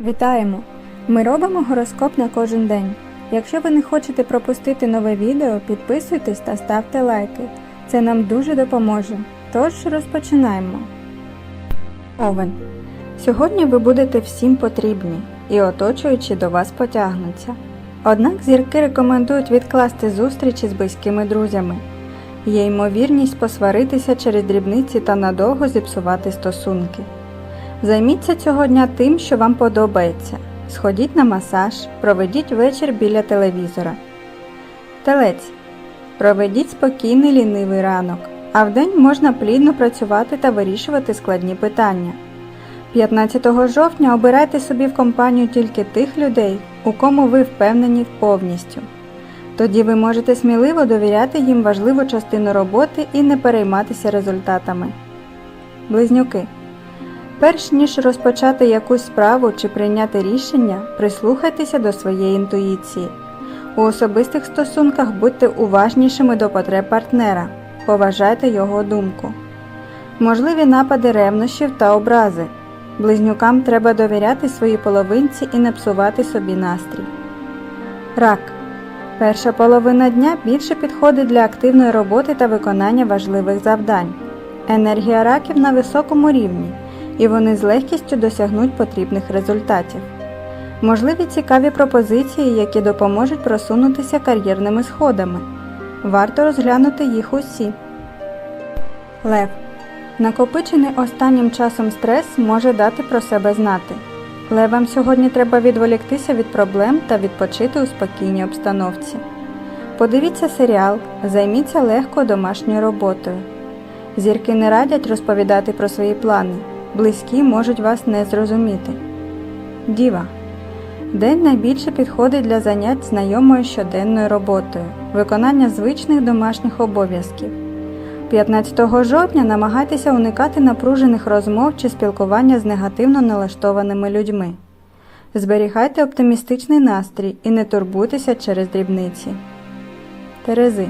Вітаємо! Ми робимо гороскоп на кожен день. Якщо ви не хочете пропустити нове відео, підписуйтесь та ставте лайки. Це нам дуже допоможе. Тож розпочинаємо. Овен. Сьогодні ви будете всім потрібні і оточуючі до вас потягнуться. Однак зірки рекомендують відкласти зустрічі з близькими друзями. Є ймовірність посваритися через дрібниці та надовго зіпсувати стосунки. Займіться цього дня тим, що вам подобається. Сходіть на масаж, проведіть вечір біля телевізора. Телець. Проведіть спокійний лінивий ранок, а вдень можна плідно працювати та вирішувати складні питання. 15 жовтня обирайте собі в компанію тільки тих людей, у кому ви впевнені повністю. Тоді ви можете сміливо довіряти їм важливу частину роботи і не перейматися результатами. Близнюки. Перш ніж розпочати якусь справу чи прийняти рішення, прислухайтеся до своєї інтуїції. У особистих стосунках будьте уважнішими до потреб партнера, поважайте його думку. Можливі напади ревнощів та образи. Близнюкам треба довіряти своїй половинці і не псувати собі настрій. Рак. Перша половина дня більше підходить для активної роботи та виконання важливих завдань. Енергія раків на високому рівні, і вони з легкістю досягнуть потрібних результатів. Можливі цікаві пропозиції, які допоможуть просунутися кар'єрними сходами. Варто розглянути їх усі. Лев. Накопичений останнім часом стрес може дати про себе знати. Левам сьогодні треба відволіктися від проблем та відпочити у спокійній обстановці. Подивіться серіал, займіться легко домашньою роботою. Зірки не радять розповідати про свої плани, близькі можуть вас не зрозуміти. Діва. День найбільше підходить для занять знайомою щоденною роботою, виконання звичних домашніх обов'язків. 15 жовтня намагайтеся уникати напружених розмов чи спілкування з негативно налаштованими людьми. Зберігайте оптимістичний настрій і не турбуйтеся через дрібниці. Терези.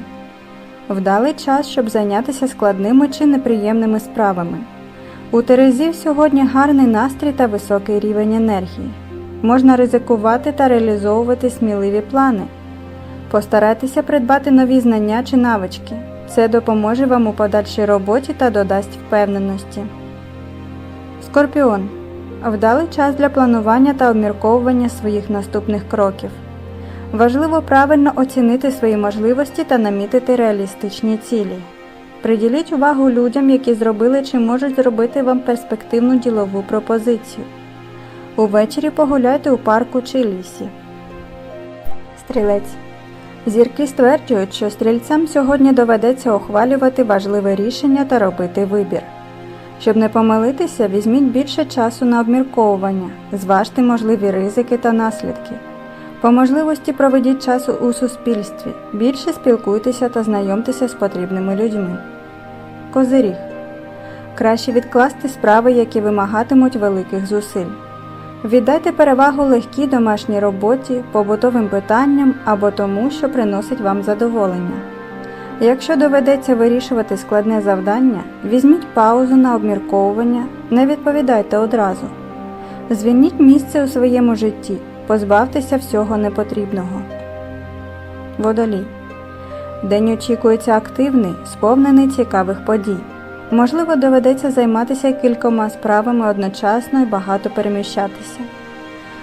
Вдалий час, щоб зайнятися складними чи неприємними справами. У Терезів сьогодні гарний настрій та високий рівень енергії. Можна ризикувати та реалізовувати сміливі плани. Постарайтеся придбати нові знання чи навички. Це допоможе вам у подальшій роботі та додасть впевненості. Скорпіон. Вдалий час для планування та обмірковування своїх наступних кроків. Важливо правильно оцінити свої можливості та намітити реалістичні цілі. Приділіть увагу людям, які зробили чи можуть зробити вам перспективну ділову пропозицію. Увечері погуляйте у парку чи лісі. Стрілець. Зірки стверджують, що стрільцям сьогодні доведеться ухвалювати важливе рішення та робити вибір. Щоб не помилитися, візьміть більше часу на обмірковування, зважте можливі ризики та наслідки. По можливості проведіть час у суспільстві, більше спілкуйтеся та знайомтеся з потрібними людьми. Козиріг. Краще відкласти справи, які вимагатимуть великих зусиль. Віддайте перевагу легкій домашній роботі, побутовим питанням або тому, що приносить вам задоволення. Якщо доведеться вирішувати складне завдання, візьміть паузу на обмірковування, не відповідайте одразу. Звільніть місце у своєму житті, позбавтеся всього непотрібного. Водолій. День очікується активний, сповнений цікавих подій. Можливо, доведеться займатися кількома справами одночасно і багато переміщатися.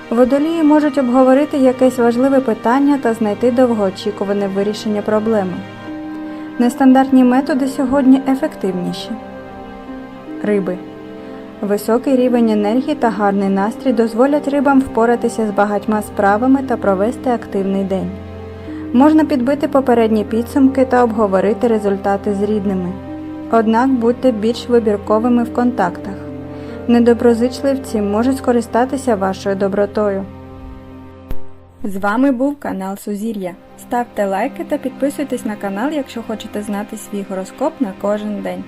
Водолії можуть обговорити якесь важливе питання та знайти довгоочікуване вирішення проблеми. Нестандартні методи сьогодні ефективніші. Риби. Високий рівень енергії та гарний настрій дозволять рибам впоратися з багатьма справами та провести активний день. Можна підбити попередні підсумки та обговорити результати з рідними. Однак будьте більш вибірковими в контактах. Недоброзичливці можуть скористатися вашою добротою. З вами був канал Сузір'я. Ставте лайки та підписуйтесь на канал, якщо хочете знати свій гороскоп на кожен день.